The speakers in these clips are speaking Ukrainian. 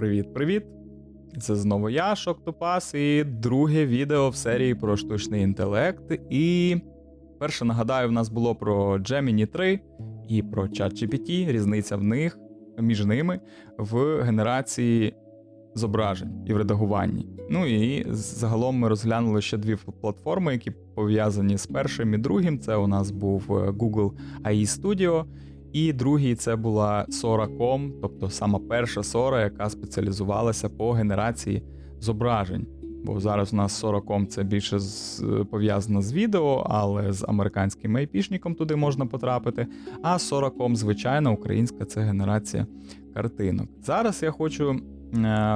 Привіт-привіт! Це знову я, Шоктопас, і друге відео в серії про штучний інтелект. І перше нагадаю, в нас було про Gemini 3 і про ChatGPT, різниця в них між ними в генерації зображень і в редагуванні. Ну і загалом ми розглянули ще дві платформи, які пов'язані з першим і другим. Це у нас був е, Google AI Studio. І другий це була Sora.com, тобто сама перша Sora, яка спеціалізувалася по генерації зображень. Бо зараз у нас Sora.com це більше пов'язано з відео, але з американським айпішником туди можна потрапити. А Sora.com, звичайно, українська це генерація картинок. Зараз я хочу е,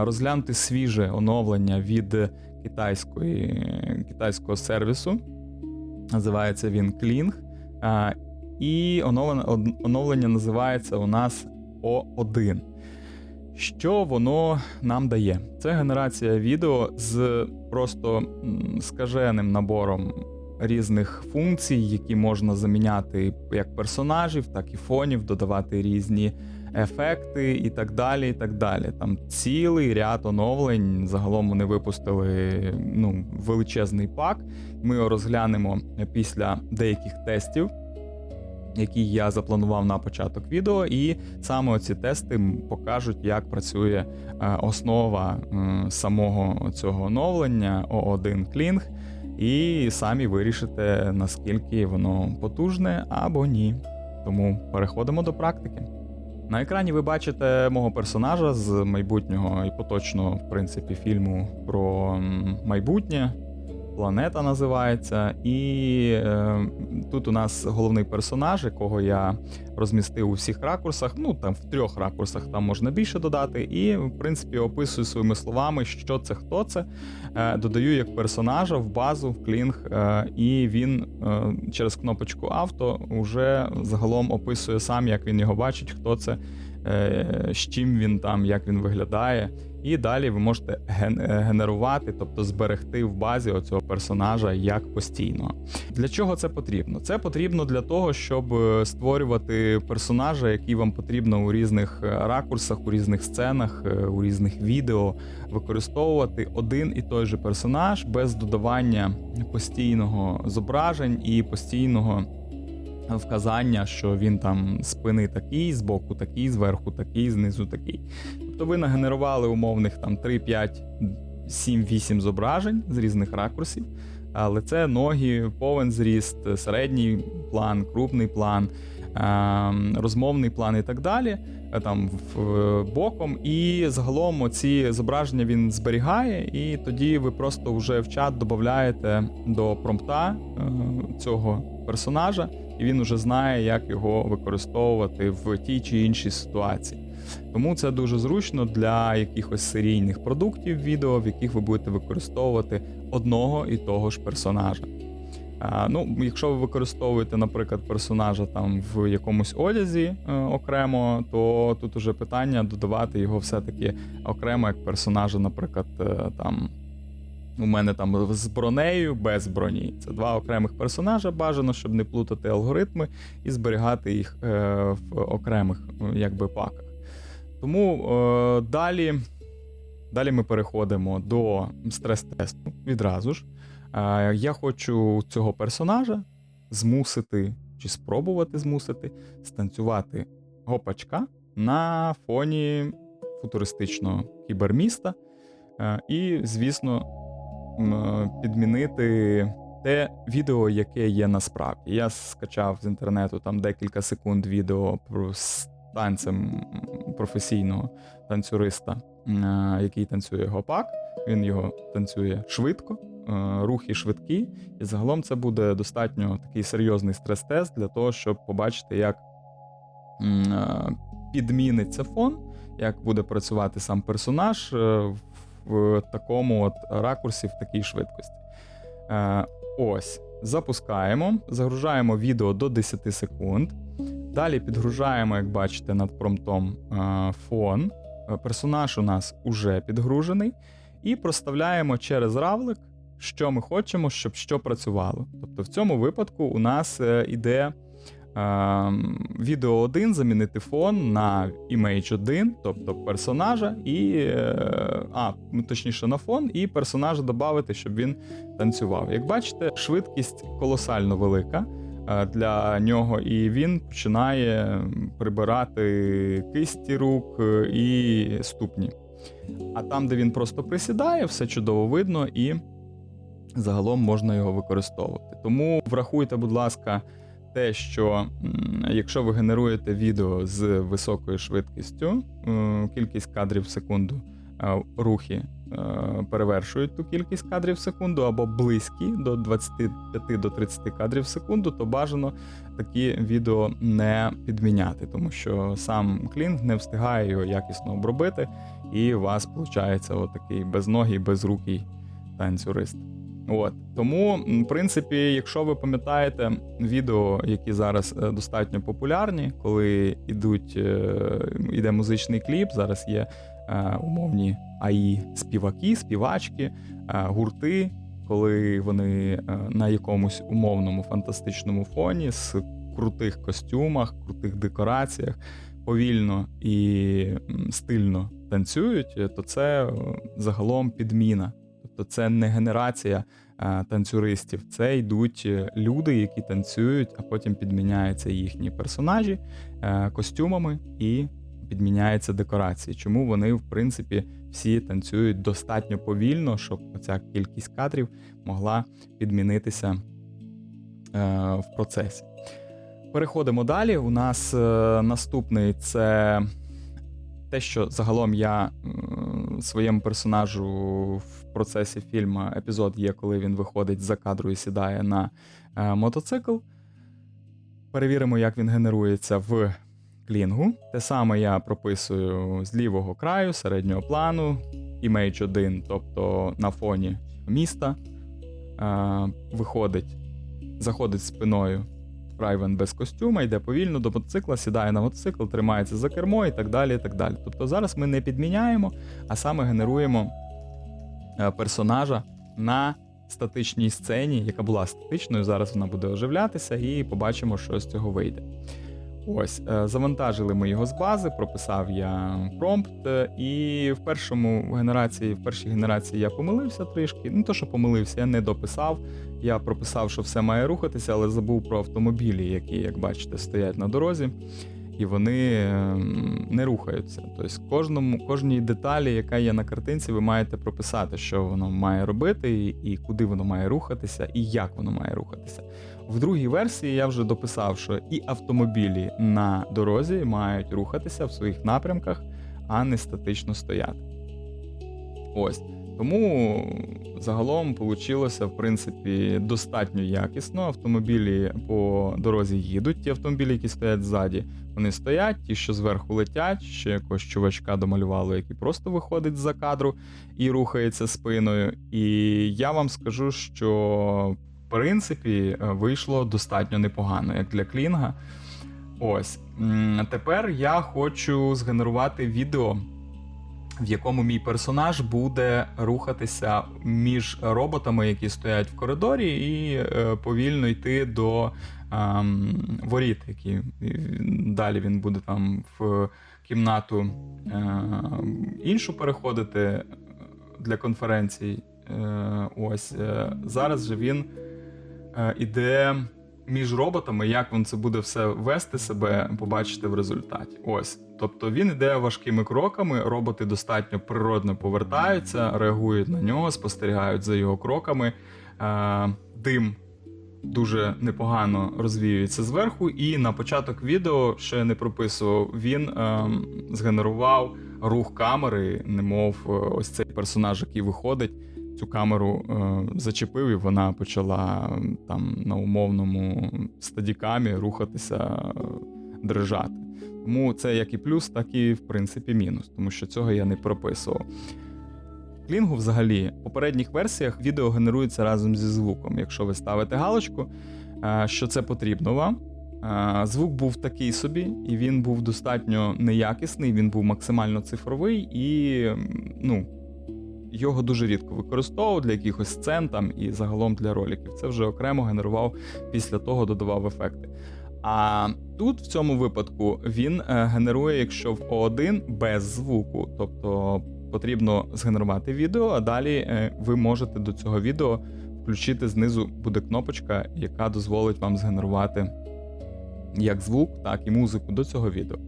розглянути свіже оновлення від китайської, китайського сервісу. Називається він Kling. І оновлення, оновлення називається у нас О1. Що воно нам дає? Це генерація відео з просто скаженим набором різних функцій, які можна заміняти як персонажів, так і фонів, додавати різні ефекти і так далі. і так далі. Там цілий ряд оновлень. Загалом вони випустили ну, величезний пак. Ми його розглянемо після деяких тестів який я запланував на початок відео, і саме ці тести покажуть, як працює е, основа е, самого цього оновлення O1 Kling, і самі вирішите, наскільки воно потужне або ні. Тому переходимо до практики. На екрані ви бачите мого персонажа з майбутнього і поточного, в принципі, фільму про майбутнє. Планета називається, і е, тут у нас головний персонаж, якого я розмістив у всіх ракурсах. Ну там в трьох ракурсах там можна більше додати. І, в принципі, описую своїми словами, що це, хто це. Е, додаю як персонажа в базу, в клінг, е, і він е, через кнопочку авто вже загалом описує сам, як він його бачить, хто це, е, з чим він там, як він виглядає. І далі ви можете е, генерувати, тобто зберегти в базі оцього персонажа як постійно. Для чого це потрібно? Це потрібно для того, щоб е, створювати персонажа, який вам потрібно у різних е, ракурсах, у різних сценах, у різних відео, використовувати один і той же персонаж без додавання постійного зображень і постійного вказання, що він там спини такий, збоку такий, зверху такий, знизу такий. Тобто ви нагенерували умовних там 3, 5, 7, 8 зображень з різних ракурсів. Але це ноги, повен зріст, середній план, крупний план, ем, розмовний план і так далі. Е, там боком. І загалом ці зображення він зберігає, і тоді ви просто вже в чат додаєте до промпта е, цього персонажа і він вже знає, як його використовувати в тій чи іншій ситуації. Тому це дуже зручно для якихось серійних продуктів відео, в яких ви будете використовувати одного і того ж персонажа. А, ну, Якщо ви використовуєте, наприклад, персонажа там в якомусь одязі е, окремо, то тут уже питання додавати його все-таки окремо як персонажа, наприклад, е, там. У мене там з бронею без броні. Це два окремих персонажа. Бажано, щоб не плутати алгоритми і зберігати їх е, в окремих якби, паках. Тому е, далі далі ми переходимо до стрес-тесту відразу ж. Е, я хочу цього персонажа змусити чи спробувати змусити станцювати гопачка на фоні футуристичного кіберміста. Е, і, звісно. Е, підмінити те відео, яке є насправді. Я скачав з інтернету там декілька секунд відео про танцем професійного танцюриста, е, який танцює гопак. Він його танцює швидко, е, рухи швидкі, і загалом це буде достатньо такий серйозний стрес-тест для того, щоб побачити, як підміниться фон, як буде працювати сам персонаж в такому от ракурсі, в такій швидкості. Е, Ось, запускаємо, загружаємо відео до 10 секунд. Далі підгружаємо, як бачите, над промптом е, фон. Е, персонаж у нас уже підгружений. І проставляємо через равлик, що ми хочемо, щоб що працювало. Тобто, в цьому випадку у нас е, іде ем, відео 1 замінити фон на Image 1, тобто персонажа, і а, ну, точніше на фон, і персонажа додати, щоб він танцював. Як бачите, швидкість колосально велика для нього, і він починає прибирати кисті рук е, і ступні. А там, де він просто присідає, все чудово видно і загалом можна його використовувати. Тому врахуйте, будь ласка, те, що якщо ви генеруєте відео з високою швидкістю, е, кількість кадрів в секунду, е, рухи е, перевершують ту кількість кадрів в секунду або близькі до 25 до 30 кадрів в секунду, то бажано такі відео не підміняти, тому що сам клінг не встигає його якісно обробити, і у вас виходить отакий безногий, безрукий танцюрист. От тому, в принципі, якщо ви пам'ятаєте відео, які зараз е, достатньо популярні, коли ідуть, е, іде музичний кліп, зараз є е, умовні АІ співаки, співачки, е, гурти, коли вони е, на якомусь умовному фантастичному фоні з крутих костюмах, крутих декораціях, повільно і стильно танцюють, е, то це е, загалом підміна. Тобто це не генерація танцюристів, це йдуть е, люди, які танцюють, а потім підміняються їхні персонажі е, костюмами і підміняються декорації. Чому вони, в принципі, всі танцюють достатньо повільно, щоб ця кількість кадрів могла підмінитися е, в процесі. Переходимо далі. У нас наступний це те, що загалом я своєму персонажу в процесі фільму епізод є, коли він виходить за кадру і сідає на е, мотоцикл. Перевіримо, як він генерується в клінгу. Те саме я прописую з лівого краю, середнього плану, Image 1, тобто на фоні міста. Е, виходить, заходить спиною Райвен без костюма, йде повільно до мотоцикла, сідає на мотоцикл, тримається за кермо і так далі. і так далі. Тобто зараз ми не підміняємо, а саме генеруємо персонажа на статичній сцені, яка була статичною. Зараз вона буде оживлятися, і побачимо, що з цього вийде. Ось, е, завантажили ми його з бази, прописав я промпт, е, і в першому генерації, в першій генерації я помилився трішки. Не то, що помилився, я не дописав. Я прописав, що все має рухатися, але забув про автомобілі, які, як бачите, стоять на дорозі, і вони ем, не рухаються. Тобто, кожному, кожній деталі, яка є на картинці, ви маєте прописати, що воно має робити, і, і куди воно має рухатися, і як воно має рухатися. В другій версії я вже дописав, що і автомобілі на дорозі мають рухатися в своїх напрямках, а не статично стояти. Ось. Тому загалом вийшло, в принципі, достатньо якісно. Автомобілі по дорозі їдуть. Ті автомобілі, які стоять ззаді, вони стоять, ті, що зверху летять, ще якогось чувачка домалювали, який просто виходить з-за кадру і рухається спиною. І я вам скажу, що в принципі вийшло достатньо непогано, як для клінга. Ось. Тепер я хочу згенерувати відео в якому мій персонаж буде рухатися між роботами, які стоять в коридорі, і е, повільно йти до ем, воріт, які далі він буде там в кімнату е, іншу переходити для конференцій. Е, ось е, зараз же він е, іде між роботами, як він це буде все вести себе, побачите в результаті. Ось. Тобто він йде важкими кроками, роботи достатньо природно повертаються, реагують на нього, спостерігають за його кроками. Е, Дим дуже непогано розвіюється зверху, і на початок відео ще не прописував, він е, згенерував рух камери, немов е, ось цей персонаж, який виходить. Цю камеру е, зачепив, і вона почала там на умовному стадікамі рухатися, е, дрижати. Тому це як і плюс, так і в принципі мінус, тому що цього я не прописував. Клінгу взагалі в попередніх версіях відео генерується разом зі звуком. Якщо ви ставите галочку, е, що це потрібно вам. Е, Звук був такий собі, і він був достатньо неякісний, він був максимально цифровий і ну, його дуже рідко використовував для якихось сцен там і загалом для роликів. Це вже окремо генерував після того, додавав ефекти. А тут в цьому випадку він е, генерує, якщо в O1 без звуку, тобто потрібно згенерувати відео, а далі е, ви можете до цього відео включити знизу буде кнопочка, яка дозволить вам згенерувати як звук, так і музику до цього відео.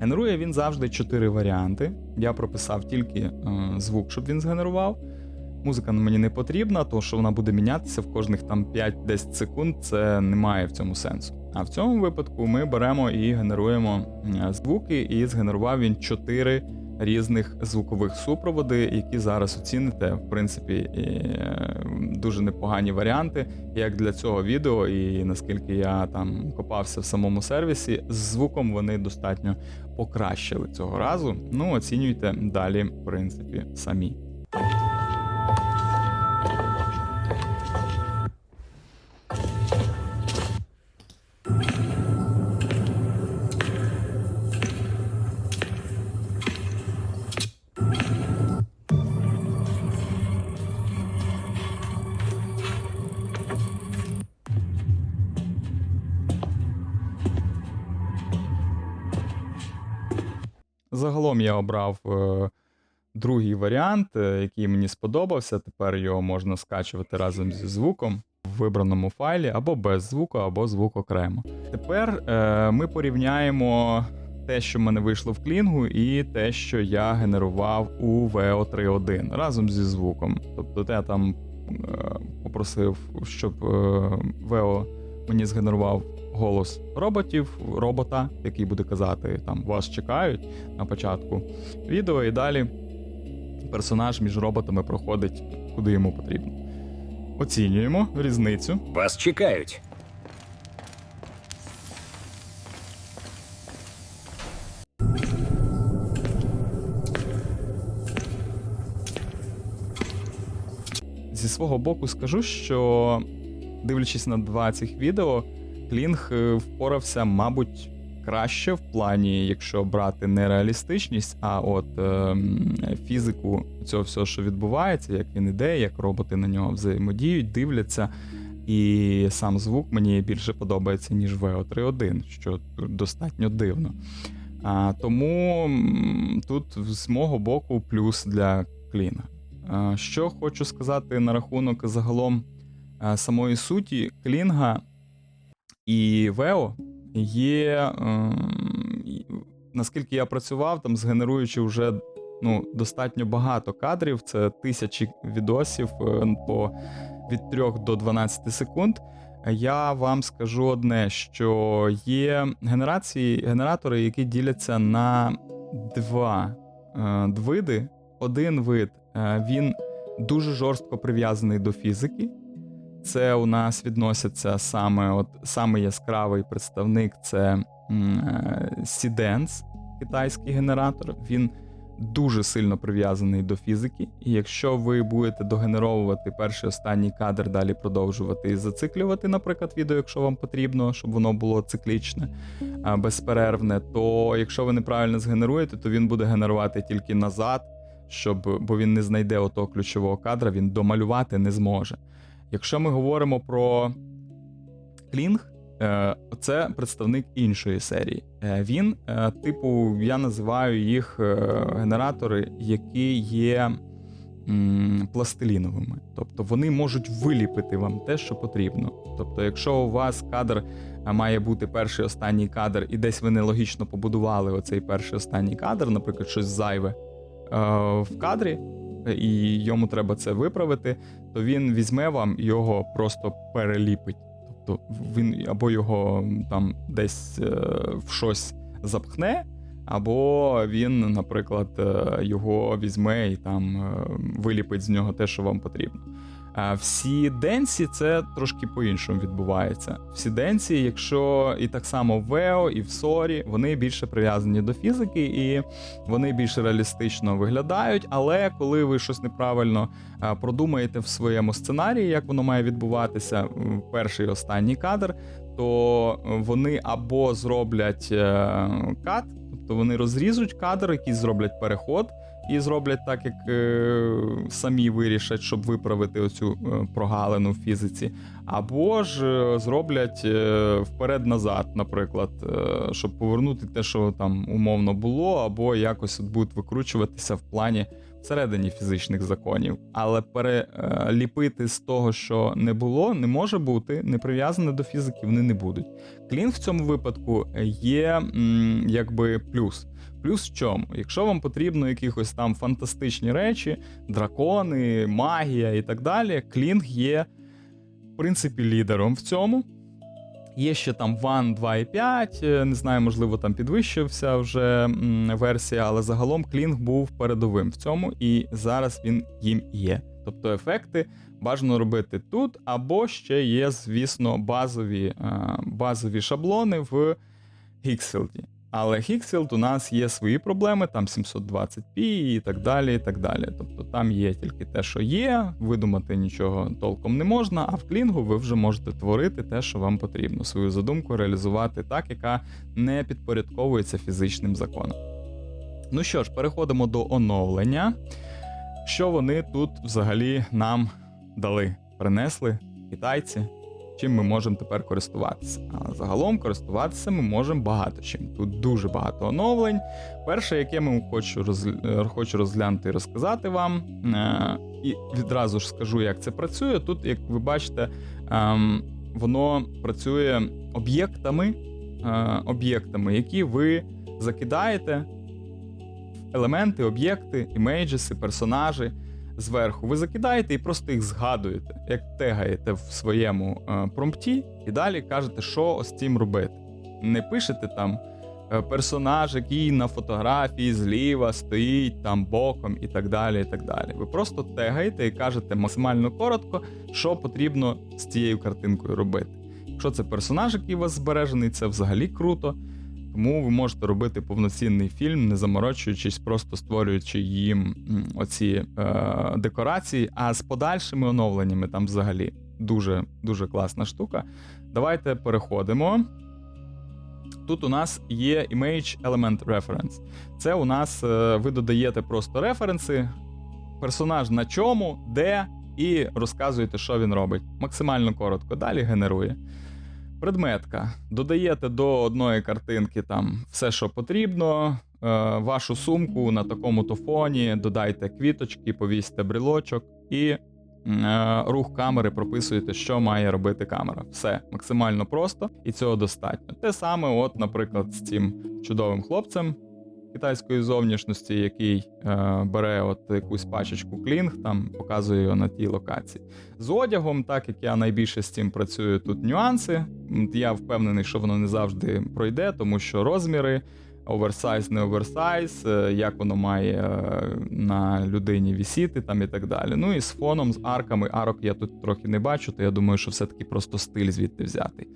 Генерує він завжди чотири варіанти. Я прописав тільки е, звук, щоб він згенерував. Музика мені не потрібна, тому що вона буде мінятися в кожних там 5-10 секунд. Це немає в цьому сенсу. А в цьому випадку ми беремо і генеруємо е, звуки, і згенерував він чотири різних звукових супроводи, які зараз оціните. В принципі, е, дуже непогані варіанти, як для цього відео, і наскільки я там копався в самому сервісі, з звуком вони достатньо покращили цього разу. Ну, оцінюйте далі, в принципі, самі. Загалом я обрав е, другий варіант, е, який мені сподобався. Тепер його можна скачувати разом зі звуком в вибраному файлі або без звуку, або звук окремо. Тепер е, ми порівняємо те, що в мене вийшло в клінгу, і те, що я генерував у VO3.1 разом зі звуком. Тобто я там е, попросив, щоб е, VO мені згенерував голос роботів, робота, який буде казати, там вас чекають на початку відео, і далі персонаж між роботами проходить куди йому потрібно. Оцінюємо різницю. Вас чекають. Зі свого боку скажу, що дивлячись на два цих відео, Клінг е, впорався, мабуть, краще в плані, якщо брати не реалістичність, а от е, фізику цього всього, що відбувається, як він іде, як роботи на нього взаємодіють, дивляться. І сам звук мені більше подобається, ніж VO3.1, що достатньо дивно. А, Тому тут з мого боку плюс для клінга. А, Що хочу сказати на рахунок загалом а, самої суті, клінга і Вео є, ем, наскільки я працював, там згенеруючи вже ну, достатньо багато кадрів, це тисячі відосів е, по від 3 до 12 секунд. Я вам скажу одне, що є генерації, генератори, які діляться на два е, види. Один вид е, він дуже жорстко прив'язаний до фізики. Це у нас відноситься саме от саме яскравий представник це Сіденс, китайський генератор. Він дуже сильно прив'язаний до фізики. І якщо ви будете догенеровувати перший останній кадр, далі продовжувати і зациклювати, наприклад, відео, якщо вам потрібно, щоб воно було циклічне, безперервне, то якщо ви неправильно згенеруєте, то він буде генерувати тільки назад, щоб бо він не знайде отого ключового кадра, він домалювати не зможе. Якщо ми говоримо про клінг, е, це представник іншої серії. Е, він, е, типу, я називаю їх генератори, які є пластиліновими. Тобто вони можуть виліпити вам те, що потрібно. Тобто, якщо у вас кадр має бути перший останній кадр, і десь ви нелогічно побудували оцей перший останній кадр, наприклад, щось зайве в кадрі і йому треба це виправити, то він візьме вам його просто переліпить. Тобто він або його там десь е, в щось запхне, або він, наприклад, е, його візьме і там е, виліпить з нього те, що вам потрібно. Всі денсі це трошки по-іншому відбувається. Всі денсі, якщо і так само в Вео, і в Сорі, вони більше прив'язані до фізики, і вони більш реалістично виглядають. Але коли ви щось неправильно продумаєте в своєму сценарії, як воно має відбуватися, перший і останній кадр, то вони або зроблять е, кат Тобто вони розріжуть кадр, якийсь зроблять переход і зроблять так, як е, самі вирішать, щоб виправити оцю е, прогалину в фізиці. Або ж е, зроблять е, вперед-назад, наприклад, е, щоб повернути те, що там умовно було, або якось от будуть викручуватися в плані всередині фізичних законів. Але переліпити з того, що не було, не може бути, не прив'язане до фізики, вони не будуть. Клін в цьому випадку є м, якби плюс. Плюс в чому? Якщо вам потрібно якихось там фантастичні речі, дракони, магія і так далі, Клінг є, в принципі, лідером в цьому. Є ще там One 2.5, е, не знаю, можливо, там підвищився вже версія, але загалом Клінг був передовим в цьому, і зараз він їм є. Тобто ефекти бажано робити тут, або ще є, звісно, базові, е, базові шаблони в Hixfield. Але Hixfield у нас є свої проблеми, там 720p і так далі. і так далі. Тобто там є тільки те, що є, видумати нічого толком не можна, а в клінгу ви вже можете творити те, що вам потрібно, свою задумку реалізувати так, яка не підпорядковується фізичним законам. Ну що ж, переходимо до оновлення. Що вони тут взагалі нам дали? Принесли китайці, чим ми можемо тепер користуватися. А загалом користуватися ми можемо багато чим. Тут дуже багато оновлень. Перше, яке ми хочу роз... е, хочу розглянути і розказати вам, е, і відразу ж скажу, як це працює. Тут, як ви бачите, ем, воно працює об'єктами, е, об'єктами, які ви закидаєте. Елементи, об'єкти, імейджеси, персонажі зверху. Ви закидаєте і просто їх згадуєте, як тегаєте в своєму е, промпті, і далі кажете, що з цим робити. Не пишете там е, персонаж, який на фотографії зліва стоїть там боком і так далі. і так далі. Ви просто тегаєте і кажете максимально коротко, що потрібно з цією картинкою робити. Якщо це персонаж, який у вас збережений, це взагалі круто. Тому ви можете робити повноцінний фільм, не заморочуючись, просто створюючи їм оці е, декорації. А з подальшими оновленнями там взагалі дуже дуже класна штука. Давайте переходимо. Тут у нас є Image Element Reference. Це у нас е, ви додаєте просто референси, персонаж на чому, де, і розказуєте, що він робить. Максимально коротко. Далі генерує. Предметка. Додаєте до одної картинки там все, що потрібно. Е, вашу сумку на такому-то фоні, додайте квіточки, повісьте брілочок і е, рух камери прописуєте, що має робити камера. Все максимально просто і цього достатньо. Те саме, от, наприклад, з цим чудовим хлопцем китайської зовнішності, який е, бере от якусь пачечку клінг, там показує його на тій локації. З одягом, так як я найбільше з цим працюю, тут нюанси. Я впевнений, що воно не завжди пройде, тому що розміри. Оверсайз, не оверсайз, е, як воно має е, на людині вісіти там і так далі. Ну і з фоном, з арками. Арок я тут трохи не бачу, то я думаю, що все-таки просто стиль звідти взятий.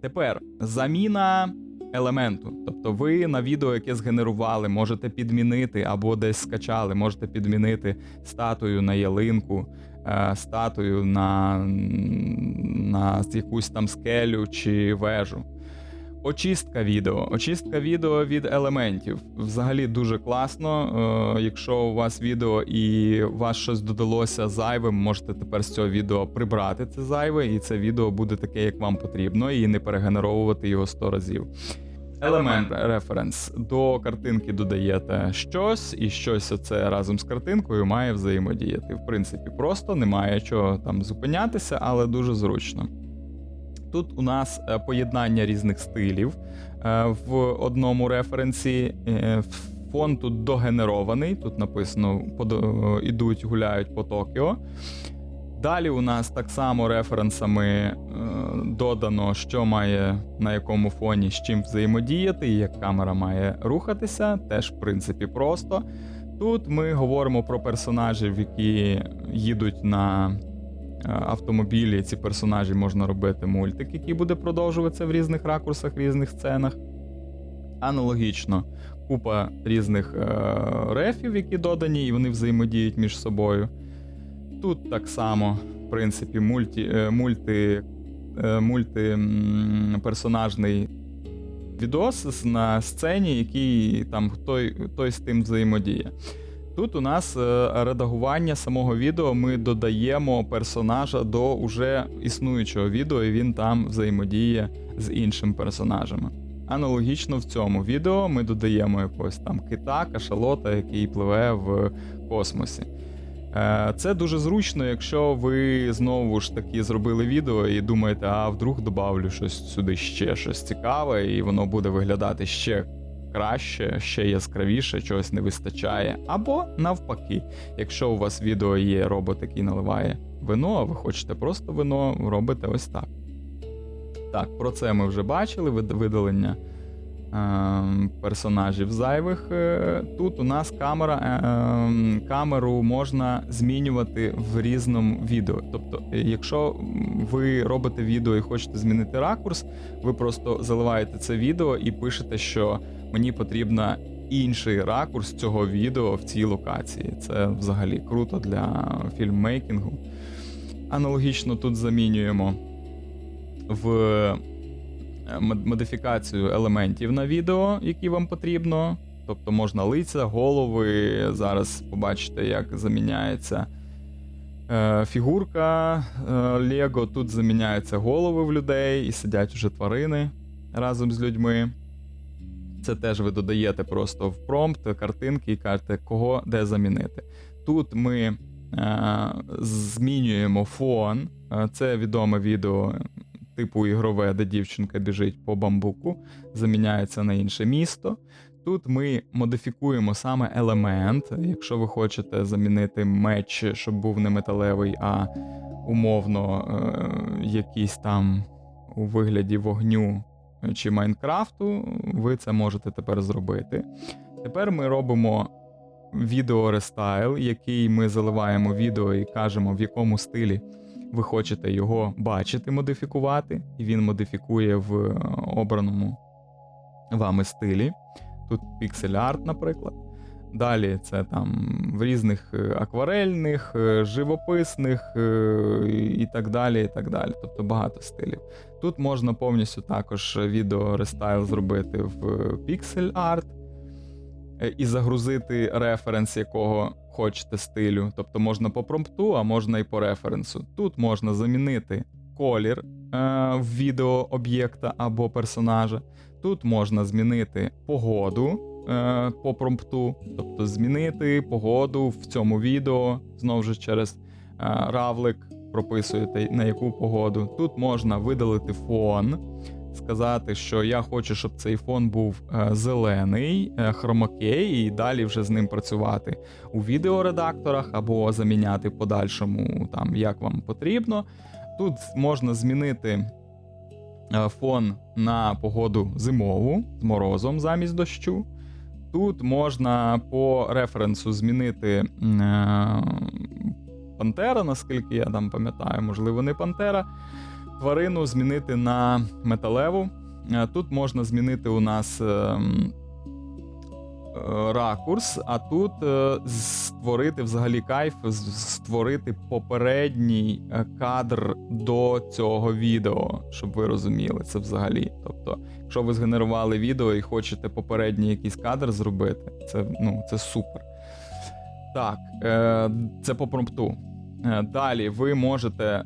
Тепер заміна елементу. Тобто ви на відео, яке згенерували, можете підмінити або десь скачали, можете підмінити статую на ялинку, е, статую на, на якусь там скелю чи вежу. Очистка відео. Очистка відео від елементів. Взагалі дуже класно. Е, якщо у вас відео і у вас щось додалося зайвим, можете тепер з цього відео прибрати це зайве, і це відео буде таке, як вам потрібно, і не перегенеровувати його 100 разів. Елемент референс. До картинки додаєте щось, і щось оце разом з картинкою має взаємодіяти. В принципі, просто немає чого там зупинятися, але дуже зручно. Тут у нас е, поєднання різних стилів е, в одному референсі. Е, Фон тут догенерований, тут написано ідуть, гуляють по Токіо. Далі у нас так само референсами е, додано, що має на якому фоні з чим взаємодіяти, і як камера має рухатися. Теж, в принципі, просто. Тут ми говоримо про персонажів, які їдуть на е, автомобілі. Ці персонажі можна робити мультик, який буде продовжуватися в різних ракурсах, різних сценах. Аналогічно, купа різних е, рефів, які додані, і вони взаємодіють між собою. Тут так само, в принципі, мульті, е, мульти, е, мультиперсонажний відос на сцені, який там той, той з тим взаємодіє. Тут у нас е, редагування самого відео. Ми додаємо персонажа до уже існуючого відео, і він там взаємодіє з іншим персонажами. Аналогічно в цьому відео ми додаємо якогось там кита, кашалота, який пливе в космосі. Е, Це дуже зручно, якщо ви знову ж таки зробили відео і думаєте, а вдруг добавлю щось сюди ще щось цікаве, і воно буде виглядати ще краще, ще яскравіше, чогось не вистачає. Або навпаки, якщо у вас відео є робот, який наливає вино, а ви хочете просто вино, робите ось так. Так, про це ми вже бачили, видалення персонажів зайвих. Е, Тут у нас камера, ем, камеру можна змінювати в різному відео. Тобто, е, якщо ви робите відео і хочете змінити ракурс, ви просто заливаєте це відео і пишете, що мені потрібна інший ракурс цього відео в цій локації. Це взагалі круто для фільммейкінгу. Аналогічно тут замінюємо в модифікацію елементів на відео, які вам потрібно. Тобто можна лиця, голови. Зараз побачите, як заміняється е, фігурка е, Лего. Тут заміняються голови в людей і сидять уже тварини разом з людьми. Це теж ви додаєте просто в промпт картинки і кажете, кого де замінити. Тут ми е, змінюємо фон. Е, Це відоме відео типу ігрове, де дівчинка біжить по бамбуку, заміняється на інше місто. Тут ми модифікуємо саме елемент. Якщо ви хочете замінити меч, щоб був не металевий, а умовно е, якийсь там у вигляді вогню чи Майнкрафту, ви це можете тепер зробити. Тепер ми робимо відео рестайл, який ми заливаємо відео і кажемо, в якому стилі ви хочете його бачити, модифікувати, і він модифікує в е, обраному вами стилі. Тут піксель арт, наприклад. Далі це там в різних е, акварельних, е, живописних і так далі. і так далі. Тобто багато стилів. Тут можна повністю також відео рестайл зробити в арт е, і загрузити референс, якого хочете стилю. Тобто можна по промпту, а можна і по референсу. Тут можна замінити колір е, відео об'єкта або персонажа. Тут можна змінити погоду е, по промпту, тобто змінити погоду в цьому відео знову ж через е, равлик. Прописуєте на яку погоду. Тут можна видалити фон, сказати, що я хочу, щоб цей фон був е, зелений, е, хромакей, і далі вже з ним працювати у відеоредакторах або заміняти подальшому, там як вам потрібно. Тут можна змінити е, фон на погоду зимову з морозом замість дощу. Тут можна по референсу змінити Пантера, наскільки я там пам'ятаю, можливо, не Пантера. Тварину змінити на металеву. Е, Тут можна змінити у нас ем, е, ракурс, а тут е, створити взагалі кайф, створити попередній кадр до цього відео, щоб ви розуміли це взагалі. Тобто, якщо ви згенерували відео і хочете попередній якийсь кадр зробити, це, ну, це супер. Так, це по промпту. Е, Далі ви можете. Е,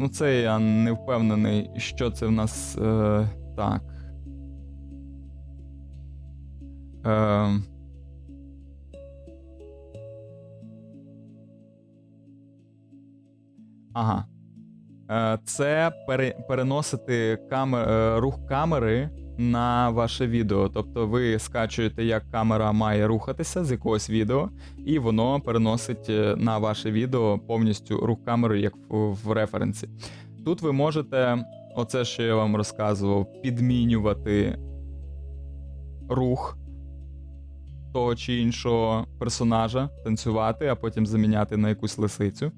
ну, це я не впевнений, що це в нас. Е, так. Ага. Це пере, переносити камер, рух камери на ваше відео. Тобто ви скачуєте, як камера має рухатися з якогось відео, і воно переносить е, на ваше відео повністю рух камери, як в, референсі. Тут ви можете, оце, що я вам розказував, підмінювати рух того чи іншого персонажа, танцювати, а потім заміняти на якусь лисицю.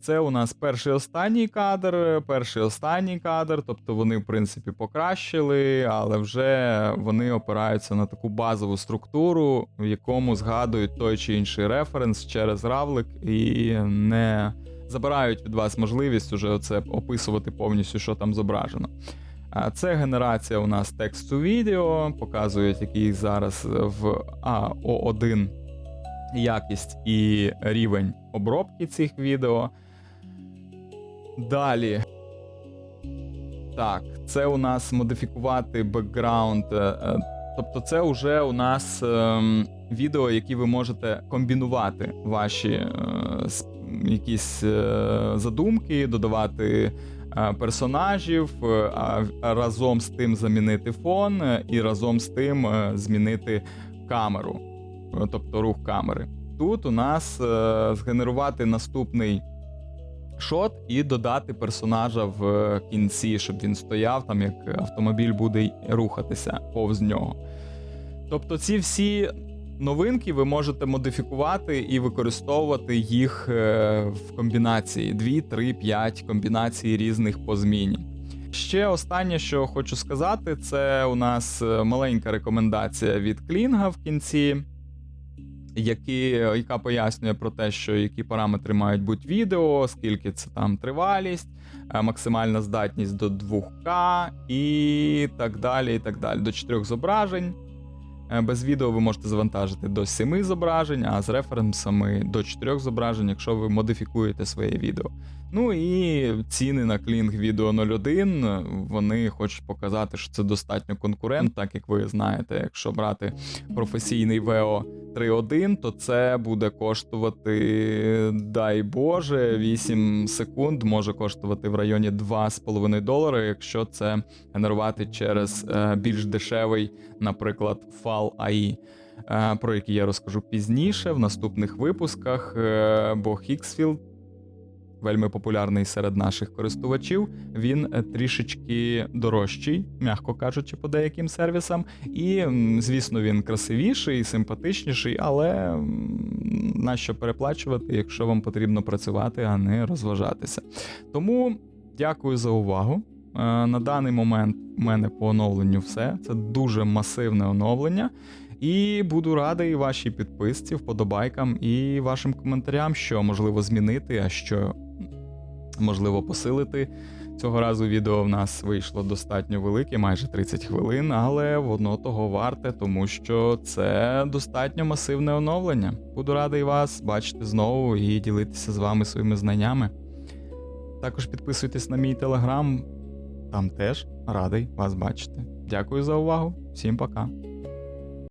Це у нас перший останній кадр, перший останній кадр, тобто вони, в принципі, покращили, але вже вони опираються на таку базову структуру, в якому згадують той чи інший референс через равлик і не забирають від вас можливість уже оце описувати повністю, що там зображено. А Це генерація у нас тексту відео, показують, який зараз в AO1 якість і рівень обробки цих відео. Далі. Так, це у нас модифікувати бекграунд. е, е, Тобто, це вже у нас ем, відео, які ви можете комбінувати ваші е, якісь задумки, додавати персонажів, разом з тим замінити фон, і разом з тим змінити камеру, тобто рух камери. Тут у нас згенерувати наступний шот і додати персонажа в кінці, щоб він стояв там, як автомобіль буде рухатися повз нього. Тобто, ці всі новинки ви можете модифікувати і використовувати їх е, в комбінації 2, 3, 5 комбінацій різних по зміні. Ще останнє, що хочу сказати, це у нас е, маленька рекомендація від Клінга в кінці, які, яка пояснює про те, що які параметри мають бути відео, скільки це там тривалість, е, максимальна здатність до 2К і так далі. і так далі, До 4 зображень. Е, Без відео ви можете завантажити до 7 зображень, а з референсами до 4 зображень, якщо ви модифікуєте своє відео. Ну і ціни на Kling Video 01, вони хочуть показати, що це достатньо конкурент, так як ви знаєте, якщо брати професійний VEO 3.1, то це буде коштувати, дай Боже, 8 секунд, може коштувати в районі 2,5 долари, якщо це генерувати через е, більш дешевий, наприклад, FAL AI. е, Про який я розкажу пізніше в наступних випусках, е, бо Хіксфілд вельми популярний серед наших користувачів. Він е, трішечки дорожчий, м'яко кажучи, по деяким сервісам. І, звісно, він красивіший, симпатичніший, але нащо переплачувати, якщо вам потрібно працювати, а не розважатися. Тому дякую за увагу. Е, На даний момент у мене по оновленню все. Це дуже масивне оновлення. І буду радий вашій підписці, вподобайкам і вашим коментарям, що можливо змінити, а що можливо посилити. Цього разу відео в нас вийшло достатньо велике, майже 30 хвилин, але воно того варте, тому що це достатньо масивне оновлення. Буду радий вас бачити знову і ділитися з вами своїми знаннями. Також підписуйтесь на мій телеграм, там теж радий вас бачити. Дякую за увагу, всім пока.